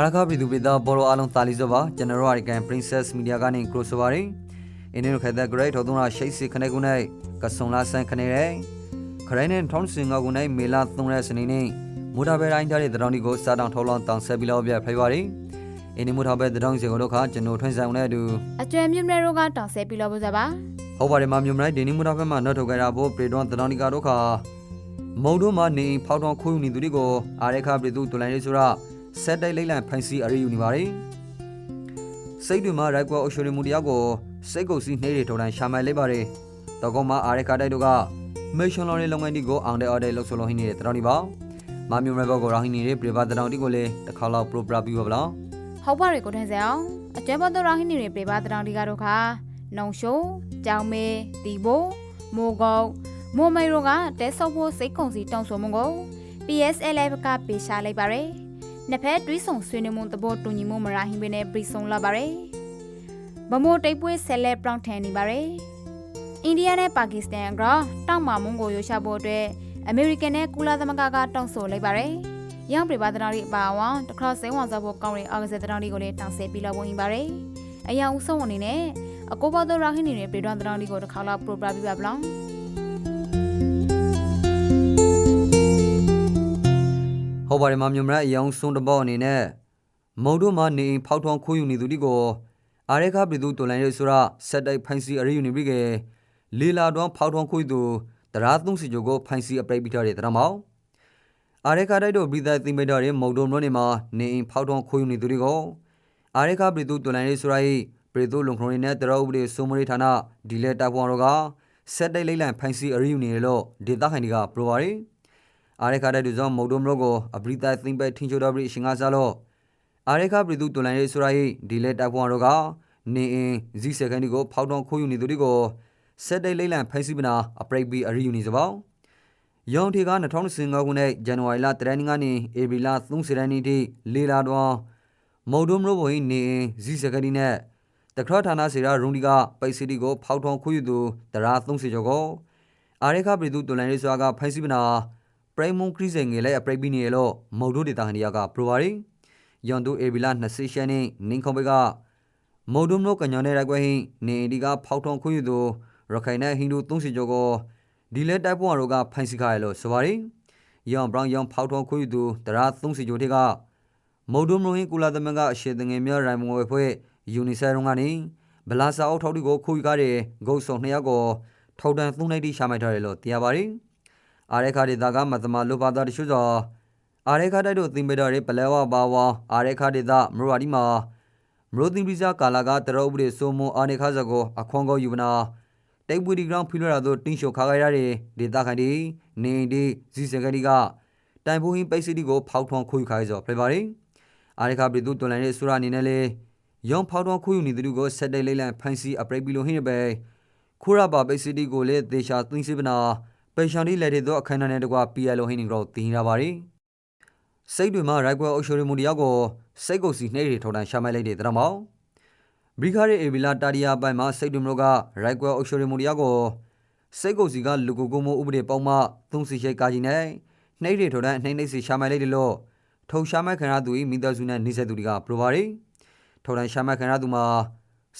အာရခပြည်သူပြည်သားဘော်လိုအားလုံးတာလီစောပါကျွန်တော်တို့အရိကန် Princess Media ကနေ cross ပါရင်အင်းတို့ခက်တဲ့ great ထောက်သွင်းလာရှိတ်စီခနေကုနိုင်ကဆုံလာဆန်ခနေရဲခရိုင်းနဲ့ထောင်းစင်ငါကုနိုင်မေလာသုံးရဲစနေနေ့မူတာဘဲတိုင်းတဲ့တောင်ဒီကိုစာတောင်ထောက်လောင်းတောင်ဆက်ပြီးတော့ပြဖိုက်ပါရင်အင်းဒီမူတာဘဲတောင်စီကိုတော့ခါကျွန်တော်ထွန်းဆောင်နေတူအကျွဲမြင့်မြတ်တို့ကတောင်ဆဲပြီးလို့ပါစားပါဟုတ်ပါတယ်မမြုံမလိုက်ဒီနေ့မူတာဘဲမှာနောက်ထုတ်ကြတာဖို့ပြေတွန်တောင်ဒီကတော့ခါမုံတို့မှာနေဖောက်တော်ခိုးယူနေသူတွေကိုအာရခပြည်သူတူလိုင်းလေးဆိုတော့ ဆက်တိုက်လိမ့်လန့်ဖန်စီအရေးယူနေပါတယ်စိတ်တွေမှာရိုက်ကွာအရှိုရီမူတယောက်ကိုစိတ်ကုပ်စီနှိမ့်တွေထော်တိုင်းရှာမိုင်လိုက်ပါတယ်တော့ကောမှာအာရခတိုက်တို့ကမေရှင်လော်ရဲ့လုပ်ငန်းဒီကိုအောင်တဲ့အော်တဲ့လှုပ်ဆော်လို့ဟင်းနေတဲ့တောင်ဒီပါမမြုံမဘောကိုရောဟင်းနေတဲ့ပြပါတောင်ဒီကိုလေတစ်ခါလောက်ပရိုပရာပြီးပါဗလားဟုတ်ပါရေကိုထင်းစအောင်အကျွဲဘတ်တော်ရဟင်းနေပြေပါတောင်ဒီကတော့ခါနှုံရှိုးကြောင်မဲတီဘိုမိုကုတ်မိုမိတ်တို့ကတဲဆော့ဖို့စိတ်ကုံစီတောင်းဆိုမှုကို PSLF ကပေးရှာလိုက်ပါရယ် နှစ်ဖက်တွေးဆောင်ဆွေးနွေးမှုသဘောတူညီမှုမရဟင်းပင်နဲ့ပြည်ဆုံးလာပါရယ်ဗမိုတိတ်ပွဲဆက်လက်ပြောင်းထန်နေပါရယ်အိန္ဒိယနဲ့ပါကစ္စတန်ကတောက်မာမုံကိုရွှေ့ချဖို့အတွက်အမေရိကန်နဲ့ကုလသမဂ္ဂကတောင်းဆိုလိုက်ပါရယ်။ရောင်ပြပါသနာရီအပါအဝင်တခါစိန်ဝန်စားဖို့ကောင်းတဲ့အာဂစသနာရီကိုလည်းတောင်းဆပြီးလောက်ဝင်ပါရယ်။အရာဦးဆုံးအနေနဲ့အကိုဘောတော်ရဟင်းနေတဲ့ပြည်တော်သနာရီကိုတစ်ခါလောက်ပရိုပရာပြပါဗလား။ ဟုတ်ပါတယ်မမြုံမရအယောင်ဆုံးတဘောအနေနဲ့မုံတို့မှာနေအိမ်ဖောက်ထွန်းခိုးယူနေသူဒီကိုအာရခပြည်သူတော်လိုင်းရဲဆိုရဆက်တိုက်ဖိုင်စီအရေးယူနေပြီကလေလာတွန်းဖောက်ထွန်းခိုးယူသူတရာသုံးစီချိုကိုဖိုင်စီအပရိတ်ပြီးထားတဲ့တရမောင်အာရခတိုက်တို့ပြည်သားသိမ့်မိတော်တဲ့မုံတို့မျိုးနေမှာနေအိမ်ဖောက်ထွန်းခိုးယူနေသူတွေကိုအာရခပြည်သူတော်လိုင်းရဲဆိုရပြည်သူလုံခရုံနဲ့တရဥပဒေစိုးမရိဌာနဒီလက်တပ်ဖွန်တို့ကဆက်တိုက်လိမ့်လန့်ဖိုင်စီအရေးယူနေတယ်လို့ဒေသခံတွေကပြောပါတယ် အာရခတဲ့သူဆောင်မုတ်တုံမလို့ကိုအပရိသတ်သိမ့်ပဲထင်းချိုတော်ပြီးရှင်ကစားလို့အာရခပြည်သူတူလိုင်းရေးဆိုရိုင်းဒီလက်တပ်ဖွန်တို့ကနေအင်းဇီစကန်ဒီကိုဖောက်တောင်ခိုးယူနေသူတွေကိုဆက်တိတ်လိမ့်လန့်ဖိုင်းစီပနာအပရိတ်ဘီအရီယူနေစပောင်းယောင်ထေက2015ခုနှစ်ဇန်နဝါရီလတရန်ကနေဧပြီလ30ရက်နေ့ထိလေလာတော့မုတ်တုံမလို့ဘိုင်းနေအင်းဇီစကန်ဒီနဲ့တခရဌာနစေရာရုံဒီကပိုက်စီတီကိုဖောက်ထောင်ခိုးယူသူတရာ30ကျော်ကိုအာရခပြည်သူတူလိုင်းရေးစွာကဖိုင်းစီပနာပရိ မုန်ခရီးစဉ်ငယ်လဲအပရိတ်ပြီးနေလို့မုတ်တို့ဒေတာဟန်ဒီယာကပရိုပါရီယွန်တူအေဘီလာ20ရှန်နေနင်းခုံဘေကမုတ်တို့မလို့ကညောင်းနေရကွဲဟင်းနေဒီကဖောက်ထုံခွင့်ယူသူရခိုင်နဲ့ဟိန္ဒူ30ကျော်ကိုဒီလဲတိုက်ပွန်တို့ကဖိုင်စီခါရလို့ဆိုပါရီယွန်ဘရောင်ယွန်ဖောက်ထုံခွင့်ယူသူတရာ30ကျော်တဲ့ကမုတ်တို့မလို့ဟင်းကုလာသမန်ကအရှေတငယ်များရိုင်မွေဖွဲ့ယူနီဆယ်ရုံးကနေဗလာစာအုပ်ထောက်တီကိုခိုးယူကားတဲ့ဂုတ်ဆုံနှစ်ယောက်ကိုထောက်တန်သုံးနိုင်တိရှာမိုက်ထားတယ်လို့သိရပါရီ အာရခဒေတာကမသမလုပါတာတရှုသောအာရခတိုက်တို့သင်္ပေတော်ရဲ့ပလဲဝပါဝါအာရခဒေတာမရဝဒီမှာမရိုသင်ပိစာကာလာကတရောဥပဒေဆိုမအာနေခါဇကိုအခွန်ကောယူပနာတိတ်ပူဒီဂရောင်းဖီလိုရာတို့တင်းရှုခါခရရတဲ့ဒေတာခန်ဒီနေဒီဇီစကဒီကတိုင်ပူဟင်းပိတ်စီတီကိုဖောက်ထွန်ခွေခါရဆိုဖလေပါရင်အာရခပြည်သူတွန်လိုင်းရဲ့ဆူရာအနေနဲ့လေယောင်ဖောက်ထွန်ခွေယူနေသူကိုဆက်တိတ်လေးလန့်ဖန်စီအပရိတ်ပီလိုဟင်းရပဲခိုရာပါပိတ်စီတီကိုလေဒေရှာသင်းစီပနာ ပေရှန်ဒီလက်တွေတော့အခမ်းအနားနဲ့တကွာ PLO ဟင်းနေတော့တင်လာပါရီစိတ်တွေမှာရိုက်ကွယ်အုပ်ရှိုရီမူတယောက်ကိုစိတ်ကုပ်စီနှိမ့်တွေထော်တန်ရှာမိုက်လိုက်တဲ့တရမောင်ဘရီခါရဲ့အေဗီလာတာဒီယာပိုင်းမှာစိတ်တွေမလို့ကရိုက်ကွယ်အုပ်ရှိုရီမူတယောက်ကိုစိတ်ကုပ်စီကလူကိုကိုမိုးဥပဒေပေါင်းမှသုံးစီရှိတ်ကာကြီးနဲ့နှိမ့်တွေထော်တန်နှိမ့်နှိမ့်စီရှာမိုက်လိုက်တယ်လို့ထုံရှာမိုက်ခံရသူဤမိသားစုနဲ့နေဆက်သူတွေကပရိုပါရီထော်တန်ရှာမိုက်ခံရသူမှာ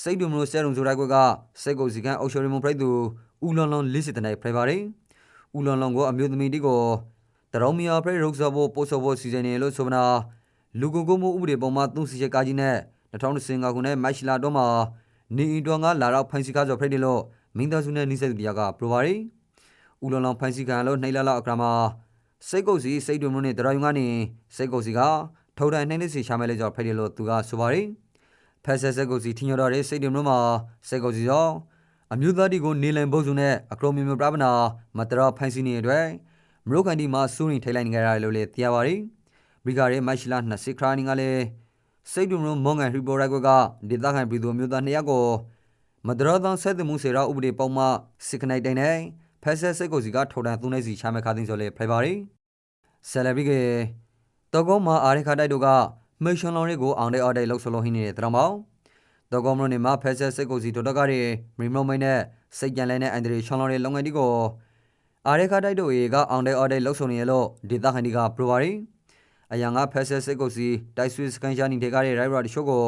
စိတ်တွေမလို့ဆဲရုံဆိုရိုက်ကွယ်ကစိတ်ကုပ်စီကအုပ်ရှိုရီမူပြိုက်သူဦးလွန်လွန်လေးစစ်တဲ့ဖရိုပါရီ ဦးလွန်လွန်ကိုအမျိုးသမီးတီကိုတရောင်မီယာဖရိတ်ရုပ်စောဖို့ပို့စောဖို့စီစဉ်နေလို့ဆိုမနာလူကုန်ကူးမှုဥပဒေပုံမှန်သုံးစီချက်ကားကြီးနဲ့2015ခုနှစ်မတ်လတော့မှာနေအင်တော်ကလာတော့ဖိုင်စီကားဆိုဖရိတ်တယ်လို့မင်းသားစုနဲ့နှိစက်သူတရားကပရိုပါရီဦးလွန်လွန်ဖိုင်စီကန်လို့နှိမ့်လာလောက်အခါမှာစိတ်ကုတ်စီစိတ်တွမှုနဲ့တရောင်ကနေစိတ်ကုတ်စီကထောက်တန်နှိမ့်နေစီရှာမဲလေကြောင့်ဖရိတ်တယ်လို့သူကဆိုပါရီဖက်ဆက်စိတ်ကုတ်စီထင်ရတော့တဲ့စိတ်တွမှုမှာစိတ်ကုတ်စီရော အမျိုးသားတီကိုနေလန်ဘုတ်စုနဲ့အကရောမီမပရပနာမတရဖိုင်စီနေအတွက်မရိုကန်တီမှာစူးရင်ထိုင်လိုက်နေကြရတယ်လို့လည်းသိရပါတယ်။ဘရီဂါရဲ့မတ်ရှလာ20ခရာနီကလည်းစိတ်တူမလို့မောင်ငန်ဟီပိုရိုက်ကွက်ကဒေသခံပြည်သူမျိုးသားနှစ်ယောက်ကိုမတရသောဆက်သမှုစေရာဥပဒေပုံမှစစ်ခနိုင်တိုင်နဲ့ဖက်ဆက်စိတ်ကိုစီကထော်တန်သုံးနေစီချမဲ့ခါသိန်းဆိုလေဖိုင်ပါတယ်။ဆယ်လဘီကတောကောမှာအာရခတိုက်တို့ကမေရှင်လောင်တွေကိုအောင်တဲ့အော်တဲ့လောက်ဆလုံးဟင်းနေတဲ့တရမောင် တော့ကောမလို့နေမှာဖက်ဆက်စစ်ကိုစီတိုတကရဲ့မီမမိုင်းနဲ့စိတ်ကြံလဲနဲ့အန်ဒရီရှောင်းလော်ရဲ့လုပ်ငန်းတီကိုအာရခတိုက်တို့ရေကအောင်တဲ့အော်တဲ့လှုပ်ဆောင်နေရလို့ဒေတာခန်ဒီကပရိုပါရီအယံကဖက်ဆက်စစ်ကုတ်စီတိုက်ဆွေစကန်ရှာနေတေကတဲ့ရိုက်ရာတချို့ကို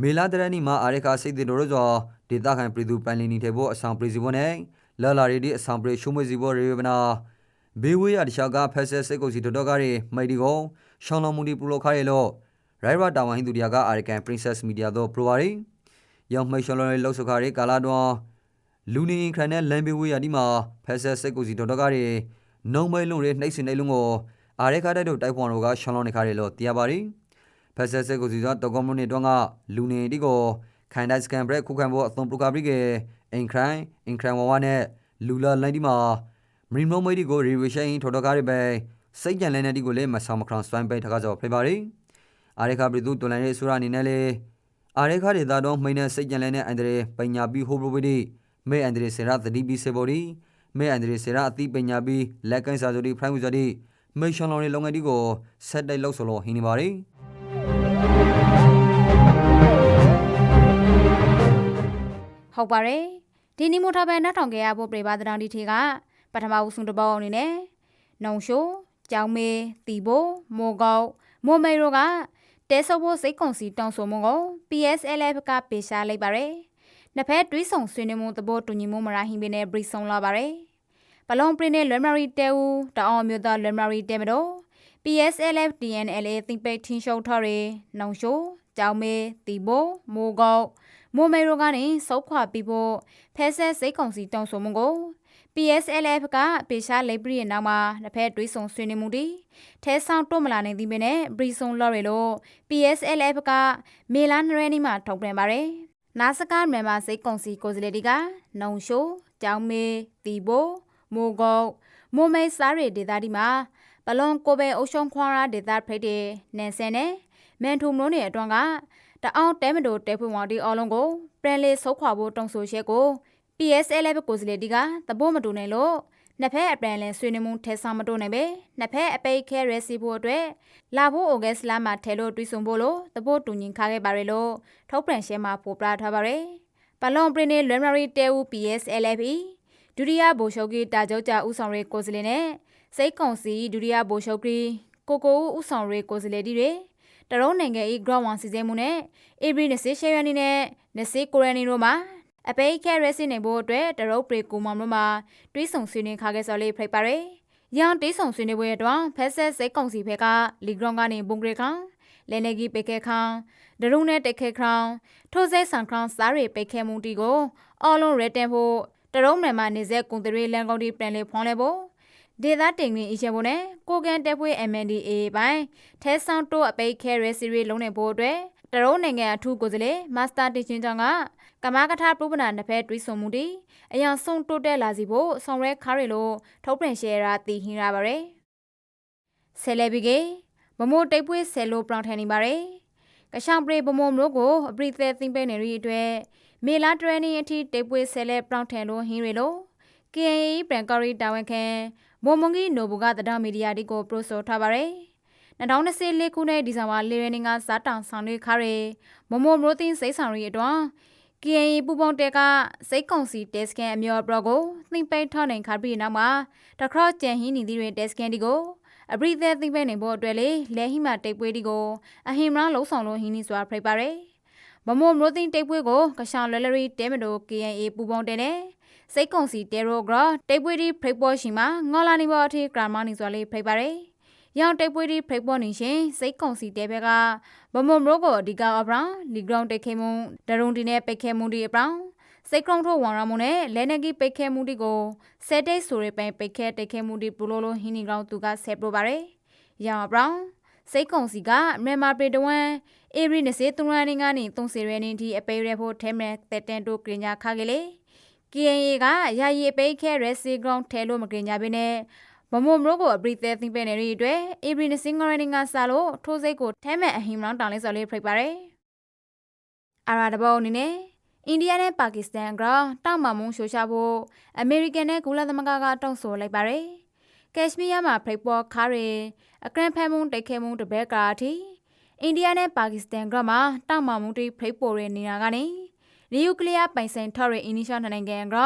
မေလာတရနီမှာအာရခစိတ်တေတို့ရောဒေတာခိုင်ပြည်သူပိုင်လင်းနေတေဖို့အဆောင်ပရိစီဘွန်နဲ့လာလာရီဒီအဆောင်ပရိရှုံးမွေစီဘောရေဗနာဘေဝေးရတခြားကဖက်ဆက်စစ်ကုတ်စီတော်တော်ကတဲ့မိုက်ဒီကိုရှောင်းလောင်မှုဒီပလိုခါရဲလို့ ရိုက်ရာတာဝန်ဟိန္ဒူဒီယာကအာရကန် Princess Media တို့ပရိုဝါရီယောင်မိတ်ရှောင်းလောင်လောက်စခါရဲကာလာတော့လူနေခရနဲ့လမ်းဘေးဝေးရဒီမှာဖက်ဆက်စစ်ကူစီတော်တော်ကားတွေနှုံမဲလုံးတွေနှိပ်စင်နေလုံးကိုအာရဲခါတဲ့တို့တိုက်ပွန်တို့ကရှောင်းလောင်းနေခါတယ်လို့သိရပါရီဖက်ဆက်စစ်ကူစီဆိုတော့ကွန်မြူနတီတော့ကလူနေဒီကိုခိုင်ဒိုက်စကန်ဘရက်ခုခံဖို့အသွန်ပရိုကာဘရီကအင်ခရိုင်အင်ခရိုင်ဝဝနဲ့လူလာလိုင်းဒီမှာမရီမိုမွေဒီကိုရီဝေရှိန်ထော်တော်ကားတွေပဲစိတ်ကြံလဲနေဒီကိုလည်းမဆောင်မခရောင်စပိုင်းပိတ်ထကားကြောဖေပါရီ အာရဲခါပြည်သူတော်လိုင်းရေးဆိုရအနေနဲ့လေအာရဲခါဒေသတော့မိန်နဲ့စိတ်ကြံလဲတဲ့အန်ဒရေပညာပြီးဟိုဘရိုဝီဒီမေအန်ဒရီစေရာသတိပီစေဘော်ဒီမေအန်ဒရီစေရာအတိပညာပြီးလက်ကန်စာဆိုဒီဖရိုင်ဝူဇာဒီမေရှန်လော်ရီလုံငယ်ဒီကိုဆက်တိုက်လောက်ဆိုလို့ဟင်းနေပါရီဟုတ်ပါတယ်ဒီနီမိုထားပဲနှထောင်ခဲ့ရဖို့ပြပါတံဒီထေကပထမဦးဆုံးတစ်ပေါက်အနေနဲ့နှုံရှိုးကြောင်မေတီဘိုမိုကောက်မိုမေရိုက တဲဆော့ဖို့စိတ်ကုံစီတောင်းဆိုမှုကို PSLF ကပေးရှားလိုက်ပါတယ်နှစ်ဖက်တွေးဆောင်ဆွေးနွေးမှုသဘောတူညီမှုမရဟင်းပင်နဲ့ဘရီဆုံလာပါတယ်ဘလုံပရင်နဲ့လွမ်မာရီတဲဦးတအောင်မျိုးသားလွမ်မာရီတဲမတော် PSLF TNLA သင်ပိတ်ထင်းရှုံထော်ရီနှုံရှိုးကြောင်မေတီဘိုမိုကောက်မိုမေရိုကနေစောက်ခွာပြီးဖို့ဖဲဆက်စိတ်ကုံစီတောင်းဆိုမှုကို PSLF ကပေရှားလိပ်ပရီရဲ့နောက်မှာတစ်ဖက်တွေးဆုံဆွေးနွေးမှုတွေထဲဆောင်တွတ်မလာနိုင်သည်ပင်နဲ့ဘရီဆုံလော်ရီလို့ PSLF ကမေလာနရဲနီမှာထုတ်ပြန်ပါတယ်။နာစကားမြန်မာစိတ်ကုံစီကိုစလေတီကနှုံရှိုးကြောင်မေတီဘိုမိုကောက်မိုမဲစားရီဒေတာဒီမှာဘလွန်ကိုပဲအုပ်ရှုံခွာရာဒေတာဖိတ်တဲ့နန်ဆန်နဲ့မန်ထုံလုံးတွေအတွန်းကတအောင်တဲမတိုတဲဖွင့်ဝါဒီအော်လုံးကိုပြန်လေးဆုတ်ခွာဖို့တုံဆိုရှဲကို PSLF ကိုစလေတီကသဘောမတူနိုင်လို့နှစ်ဖက်အပြန်လည်ဆွေးနွေးမှုထဲဆောင်မတိုးနိုင်ပဲနှစ်ဖက်အပိတ်ခဲရဲစီဖို့အတွက်လာဖို့ဩဂတ်စ်လမှာထဲလို့တွိဆုံဖို့လို့သဘောတူညီခါခဲ့ပါရလို့ထုတ်ပြန်ရှဲမှာပို့ပြထားပါရယ်ဘလွန်ပရင်နေလွမ်မာရီတဲဦး PSLF ဒုတိယဗိုလ်ချုပ်ကြီးတာကြောကြဦးဆောင်ရဲကိုစလေနဲ့စိတ်ကုံစီဒုတိယဗိုလ်ချုပ်ကြီးကိုကိုဦးဦးဆောင်ရဲကိုစလေတီတွေတရုံးနိုင်ငံ၏ဂရောင်းဝန်စီစဉ်မှုနဲ့အေဘရီ20ရှယ်ရနီနဲ့20ကိုရနီတို့မှာ အပိတ်ခဲရဲစင်နေဖို့အတွက်တရုတ်ပရီကူမောင်တို့မှာတွေးဆုံဆွေးနွေးခါခဲ့စော်လေးဖိတ်ပါရယ်။ရန်တေးဆုံဆွေးနွေးပွဲအတွင်းဖက်ဆက်စိတ်ကုံစီဘက်ကလီဂရွန်ကနေဘုံဂရေခန်လဲနေကြီးပိတ်ခဲခန်ဒရုံနဲ့တိတ်ခဲခန်ထိုးစဲဆန်ခန်စားရီပိတ်ခဲမှုတီကိုအော်လုံးရဲတန်ဖို့တရုံမြန်မာနေဆက်ကွန်တရီလန်ကောင်တီပြန်လေဖွန်လဲဖို့ဒေသတင်ငင်းအချက်ဖို့နဲ့ကိုကန်တက်ဖွေး MNDA ပိုင်းထဲဆောင်တိုးအပိတ်ခဲရဲစီရီလုံးနေဖို့အတွက် တရုံနိုင်ငံအထူးကိုယ်စားလှယ်မာစတာတီချင်းချောင်းကကမာကထာပရပနာနှစ်ဖက်တွေးဆုံမှုတီအရင်ဆုံးတိုးတက်လာစီဖို့ဆောင်ရဲခါရီလို့ထုတ်ပြန်ရှယ်ရာတည်ဟင်းရပါရယ်ဆယ်လေဘီကေမမိုတိတ်ပွေးဆယ်လိုပရောင်ထန်နေပါရယ်ကရှောင်ပရိဗမိုမျိုးကိုအပရိသဲသိမ့်ပဲနေရီအတွက်မေလာထရနီအထိတိတ်ပွေးဆယ်လေပရောင်ထန်လို့ဟင်းရီလို့ KAE ပရန်ကော်ရီတာဝန်ခံမွန်မွန်ကြီးနိုဘူကတဒမီဒီယာဒီကိုပရိုဆိုထားပါရယ် 2024ခုနှစ်ဒီဇင်ဘာ၄ရက်နေ့ကစားတောင်ဆောင်ရွက်ခါရယ်မမိုမရိုးသိန်းစိတ်ဆောင်ရီအတွန်း KAE ပူပေါင်းတဲကစိတ်ကုံစီတက်စကန်အမျိုးအပရောကိုသိမ့်ပိတ်ထောင်းနိုင်ခါပြီးနောက်မှာတခရော့ကျန်ဟင်းနေသည့်တွေတက်စကန်ဒီကိုအပရိသက်သိမ့်ပိတ်နိုင်ဖို့အတွက်လေလဲဟိမတိတ်ပွဲဒီကိုအဟင်မရန်လှုံဆောင်လို့ဟင်းနေစွာဖိတ်ပါရယ်မမိုမရိုးသိန်းတိတ်ပွဲကိုကရှောင်းလဲလရီတဲမတို KAE ပူပေါင်းတဲနဲ့စိတ်ကုံစီတေရိုဂရတိတ်ပွေးဒီဖိတ်ပေါ်ရှိမှာငေါလာနေပေါ်အထိဂရမနီစွာလေးဖိတ်ပါရယ် ရောင်တိတ်ပွေးဒီဖိတ်ပေါ်နေရှင်စိတ်ကုံစီတဲဘက်ကဘမုံမရိုကိုအဓိကအပရောင်လီဂရောင်းတိတ်ခဲမှုဒရုံတီနဲ့ပိတ်ခဲမှုဒီအပရောင်စိတ်ကုံထိုးဝန်ရမှုနဲ့လဲနဂီပိတ်ခဲမှုဒီကိုဆဲတိတ်ဆိုရပိုင်ပိတ်ခဲတိတ်ခဲမှုဒီပလိုလိုဟင်းနီကောင်သူကဆဲပရိုပါရယ်ရောင်အပရောင်စိတ်ကုံစီကမြန်မာပြည်တဝမ်အေဘရီ20သူရန်နေကနေ3စီရဲနေဒီအပေရဲဖို့ထဲမဲ့တက်တန်တိုကရင်ညာခါကလေး KNA ကယာယီပိတ်ခဲရဲစီဂရောင်းထဲလို့မကင်ကြဘဲနဲ့ မမုံမရိုကိုအပရိသေးသိမ့်ပဲနေရီအတွက်အေဘရီနစင်ဂရနီကစားလို့ထိုးစိတ်ကိုထဲမဲ့အဟိမလောင်းတောင်လေးစော်လေးဖိတ်ပါရယ်အာရာတဘောအနေနဲ့အိန္ဒိယနဲ့ပါကစ္စတန်ကတောက်မမုံရှိုးရှာဖို့အမေရိကန်နဲ့ကုလသမဂ္ဂကတောင်းဆိုလိုက်ပါရယ်ကက်ရှမီးယားမှာဖိတ်ပေါ်ခါရီအကရန်ဖဲမုံတိတ်ခဲမုံတဘက်ကအထိအိန္ဒိယနဲ့ပါကစ္စတန်ကမှာတောက်မမုံတိဖိတ်ပေါ်ရနေတာကနေနျူကလ িয়ার ပိုင်ဆိုင်ထော်ရအင်းနီရှောင်းနိုင်ငံက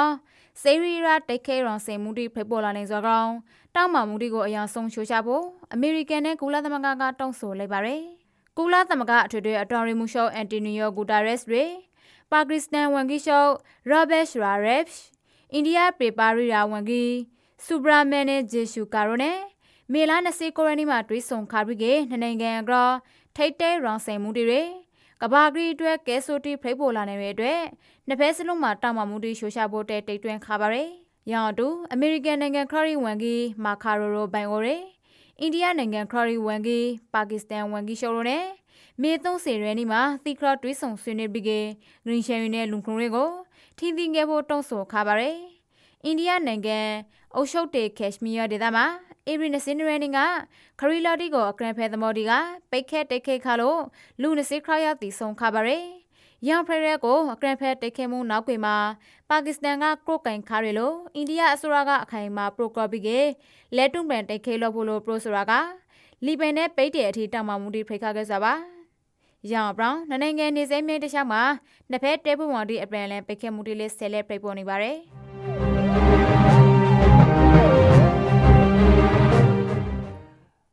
စေရီရာတိတ်ခဲရောင်စင်မှုတိဖိပေါ်လာနေစောကောင်တောက်မှမှုတိကိုအရင်ဆုံးရှိုးချဖို့အမေရိကန်နဲ့ကုလသမဂ္ဂကတောင်းဆိုလိုက်ပါတယ်ကုလသမဂ္ဂအထွေထွေအတော်ရီမှုရှော့အန်တီနီယိုဂူတာရက်စ်တွေပါကစ္စတန်ဝန်ကြီးချုပ်ရောဘတ်ရှရာရက်ရှ်အိန္ဒိယပေပါရီယာဝန်ကြီးစူဘရာမန်နဲ့ဂျေရှူကာရိုနဲ့မေလာ20ကိုရနီမှာတွေးဆုံခါပြီးကနှစ်နိုင်ငံကထိတ်တဲရောင်ဆိုင်မှုတွေ ကဘာဂရီအတွက်ကဲဆိုတီဖိတ်ပေါ်လာနေတဲ့အတွက်နှစ်ဖက်စလုံးမှာတောက်မှမှုတွေရှိုးချဖို့တဲ့တိတ်တွင်းခါပါရယ်။ရောင်တူအမေရိကန်နိုင်ငံခရရီဝန်ကြီးမာကာရိုရိုဘိုင်အိုရေအိန္ဒိယနိုင်ငံခရရီဝန်ကြီးပါကစ္စတန်ဝန်ကြီးရှော်ရိုနဲ့မေ30ရဲနီမှာသီခရတွေးဆုံဆွေးနွေးပြီးကဂရင်းရှယ်ရီနဲ့လူခုံတွေကိုထင်းထင်းငယ်ဖို့တောင်းဆိုခါပါရယ်။အိန္ဒိယနိုင်ငံအုပ်ချုပ်တဲ့ကက်ရှမီးယားဒေသမှာ အေရီနစင်ရနီကခရီလာတီကိုအကရန်ဖဲသမော်ဒီကပိတ်ခဲတိတ်ခဲခါလို့လူနစစ်ခရယာတီဆုံခါပါရယ်။ရန်ဖရဲကိုအကရန်ဖဲတိတ်ခဲမှုနောက်ကွေမှာပါကစ္စတန်ကကရိုကင်ခါရီလို့အိန္ဒိယအစိုးရကအခိုင်အမာပရိုကော်ပီကလဲတုံပန်တိတ်ခဲလို့ဖို့လို့ပရိုဆိုရာကလီဘန်နဲ့ပိတ်တဲ့အထိတောင်မှမူတီဖိခါခဲ့စားပါ။ရောင်ဘရောင်းနိုင်ငံနေစဲမြဲတခြားမှာနှစ်ဖက်တဲပူဝါဒီအပန်လန်ပိတ်ခဲမှုတီလေးဆဲလဲပြိပေါ်နေပါတယ်။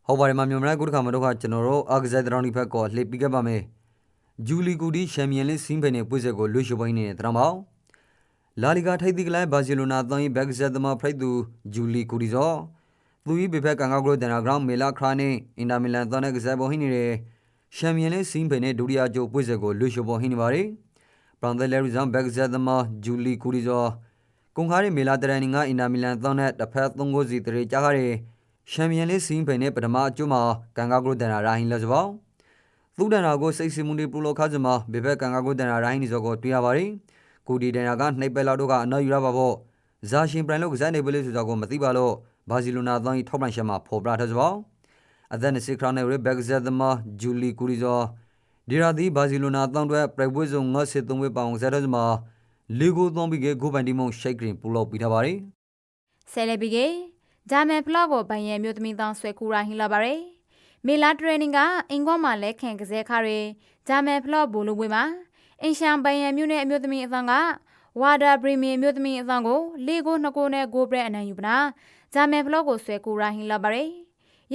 ဟုတ်ပါတယ်မမြန်မာကုတခါမတော့ကကျွန်တော်တို့အာကစားတရောင်းဒီဖက်ကောလှည့်ပြီးခဲ့ပါမယ်ဂျူလီကူဒီချန်ပီယံလိစင်းဖယ်နဲ့ပွဲဆက်ကိုလွှတ်ရှုပ်ပိုင်းနေတဲ့တရောင်းပေါင်းလာလီဂါထိုက်တီကလိုင်းဘာစီလိုနာတောင်းဘက်ဇက်သမားဖရိုက်သူဂျူလီကူဒီဇောသူဤဘေဖက်ကန်ကောက်ဂရိုဒန်နာဂရောင်းမေလာခရာနေအင်တာမီလန်တောင်းတဲ့ကစားပေါ်ဟင်းနေတဲ့ချန်ပီယံလိစင်းဖယ်နဲ့ဒုတိယကျိုးပွဲဆက်ကိုလွှတ်ရှုပ်ပေါ်ဟင်းနေပါတယ်ပရန်ဒဲလရီဇန်ဘက်ဇက်သမားဂျူလီကူဒီဇောကုန်ခါရီမေလာတရန်နင်ကအင်တာမီလန်တောင်းတဲ့တစ်ဖက်သုံးကိုစီတရေကြားခဲ့ ချန်ပီယံလိစင်းဖယ်နဲ့ပထမအကျိုးမှာကန်ကောက်ဂရိုဒန်နာရာဟင်းလက်စပေါင်းသူဒန်နာကိုစိတ်စီမှုတွေပလိုခါစမှာဘေဘက်ကန်ကာကိုဒန်နာရိုင်းနေစောကိုတွေ့ရပါတယ်။ကိုဒီဒန်နာကနှိပ်ပက်လောက်တော့ကအနောက်ယူရပါပေါ့။ဇာရှင်ပရန်လို့ကစားနေပလေးဆိုတာကိုမသိပါလို့ဘာစီလိုနာသောထောက်ပံ့ချက်မှာဖော်ပြထားစပါ။အသက်20ခရနဲ့ရဘက်ဇက်သမားဂျူလီကူရီဇောဒီရာဒီဘာစီလိုနာတောင်းတွဲပရိုက်ဝဲဆုံငါစစ်သုံးဝဲပောင်ဇက်တော့မှာလီဂိုသွန်ပြီးကဂိုပန်ဒီမုံရှိတ်ဂရင်ပူလို့ပြီးထားပါတယ်ဆယ်လဘီကေ ဂျာမန်ဖလော့ကိုဘိုင်ရန်မျိုးသမီးတောင်းဆွဲကူရာဟင်းလာပါရယ်မေလာထရနင်ကအင်ကွန်မှာလက်ခံကစားခါရယ်ဂျာမန်ဖလော့ဘူလူပွဲမှာအင်ရှန်ဘိုင်ရန်မျိုးနဲ့အမျိုးသမီးအသံကဝါဒါပရီမီအမျိုးသမီးအသံကိုလေးကိုနှစ်ကိုနဲ့ဂိုဘရက်အနိုင်ယူပနာဂျာမန်ဖလော့ကိုဆွဲကူရာဟင်းလာပါရယ်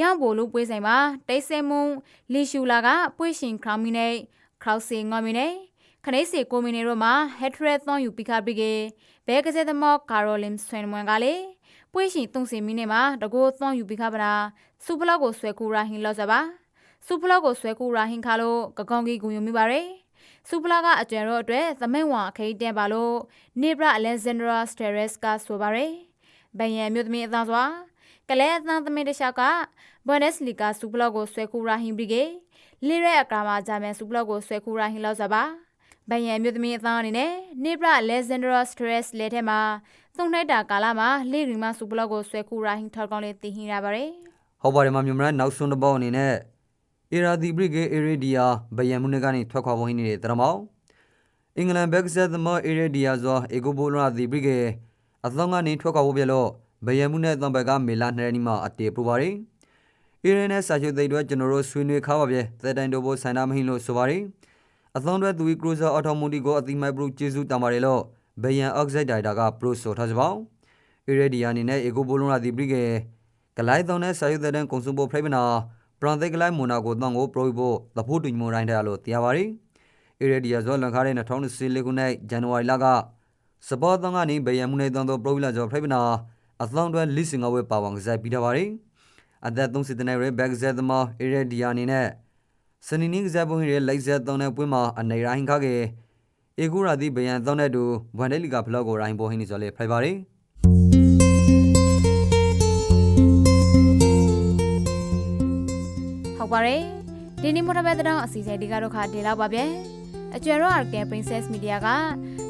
ရောင်ဘူလူပွဲဆိုင်မှာတိတ်ဆဲမုံလီရှူလာကပွေရှင်ခရောင်မီနဲ့ခရောက်စီငေါမီနဲ့ခနေစီကိုမီနေတို့မှာဟက်ထရက်သွန်ယူပိခါပိကေဘဲကစဲသမော့ကာရိုလင်ဆွန်မွန်ကလေ ပွေရှင်တုံစီမီနဲ့မှာတကိုသွန်ယူပိခါပနာစူဖလောက်ကိုဆွဲကူရာဟင်းလော့စပါစူဖလောက်ကိုဆွဲကူရာဟင်းခါလို့ကကောင်းကြီးဂူယူမိပါရယ်စူဖလာကအကျယ်တော့အတွက်သမိန်ဝါအခိတ်တဲပါလို့နေဘရာအလက်ဇန်ဒရာစတရက်စ်ကဆိုပါရယ်ဘယံမြို့သမီးအသားစွာကလဲအသံသမီးတခြားကဘွန်ဒက်စ်လီဂါစူဖလောက်ကိုဆွဲကူရာဟင်းဘီကေလီရဲအကာမှာဂျာမန်စူဖလောက်ကိုဆွဲကူရာဟင်းလောက်စပါဘယံမြို့သမီးအသားအနေနဲ့နေဘရာအလက်ဇန်ဒရာစတရက်စ်လက်ထဲမှာ သုံးနှိုက်တာကာလမှာလေရီမစူဖလောက်ကိုဆွဲကူရာဟင်းထောက်ကောင်းလေးတည်ဟင်းရပါရယ်။ဟုတ်ပါတယ်မမြန်မာနောက်ဆုံးတစ်ပေါက်အနေနဲ့အီရာဒီဘရစ်ကေအီရီဒီယာဘယံမှုနဲ့ကနေထွက်ခွာဖို့ဟင်းနေတဲ့တရောင်းပေါင်းအင်္ဂလန်ဘက်ဇက်သမားအီရီဒီယာဇောအေဂိုဘိုလာဒီဘရစ်ကေအသောင်းကနေထွက်ခွာဖို့ပြလို့ဘယံမှုနဲ့အသောင်းဘက်ကမေလာနှရနီမှာအတေပူပါတယ်။အီရန်နဲ့စာချုပ်သိတွေကျွန်တော်တို့ဆွေးနွေးခါပါဗျ။သက်တိုင်တို့ဘဆန္ဒမဟင်းလို့ဆိုပါတယ်။အသောင်းတွေသူဝီကရူဇာအော်တိုမိုတီကိုအတိမိုက်ဘရုကျေးဇူးတမပါတယ်လို့ ဘယံအော့က်ဆိုက်ဒိုင်တာကပရိုဆိုထားစပေါင်း။အီရီဒီယာအနေနဲ့အေဂိုဘိုလာဒီဘရစ်ကေကလိုက်သောနဲ့စာရုပ်တဲ့ကုံစုံဖို့ဖိဗနာပရန်သိကလိုက်မွန်နာကိုတောင်းကိုပရိုဖို့သဖို့တူညမရိုင်းတယ်လို့တရားပါရီအီရဒီယာဇောလန်ခါတဲ့2014ခုနှစ်ဇန်နဝါရီလကစပေါ်တောင်းကနေဘယံမှုနေတောင်းသောပရိုလာဇောဖိဗနာအသောင်းတွဲလိစင်ငါဝဲပါဝန်ကစားပြီးတာပါရီအသက်30တနေရဲဘက်ဇက်သမားအီရဒီယာအနေနဲ့စနေနေ့ကစားပုံရဲလိုက်ဇက်တောင်းတဲ့ပွဲမှာအနေရိုင်းခါကေ အေကူရာဒီဘယံတောင်းတဲ့တူဘွမ်ဒဲလီကဖလော့ကိုရိုင်းပေါ်ဟင်းနေစောလေဖိုင်ပါရီဟုတ်ပါတယ်ဒီနေ့မထဘဲတဲ့တောင်အစီအစဉ်ဒီကတော့ခါဒီလောက်ပါဗျာအကျွဲရော Arcane Princess Media က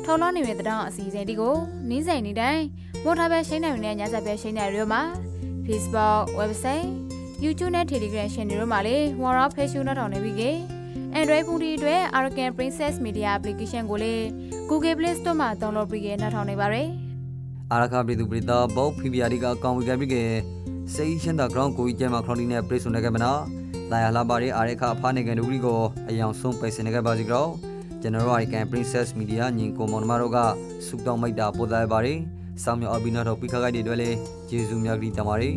ထော်လောနေတဲ့တောင်အစီအစဉ်ဒီကိုနင်းဆိုင်နေတိုင်းမော်ထဘဲရှိနေနေတဲ့ညဆက်ပဲရှိနေရမှာ Facebook website YouTube နဲ့ Telegram channel တို့မှာလေ Wara Facebook နဲ့ထောင်နေပြီကေ Android ဖုန်းဒီအတွက် Arcane Princess Media application ကိုလေ Google Play Store မှာ download ပြီးကေနောက်ထောင်နေပါရယ်အာရခပြည်သူပြည်သားဘောဖိပြာဒီကအကောင်ဝေကပြီးကစိတ်ရှင်းတာ ground ကိုကြီးကျဲမှာခရောင်းဒီနဲ့ပရိစုံနေကြမနာတာယာလာပါရီအာရခအဖားနေကန်ဒူရီကိုအယောင်ဆုံးပိတ်စင်နေကြပါစီကြောကျွန်တော်တို့အိုင်ကန် Princess Media ညီကိုမောင်နှမတို့ကစုတောင်းမိတ်တာပို့သားပါတယ်စောင်းမြောက်အဘိနာတော်ပိခါခိုက်တွေအတွက်လည်းကျေးဇူးများကြီးတင်ပါတယ်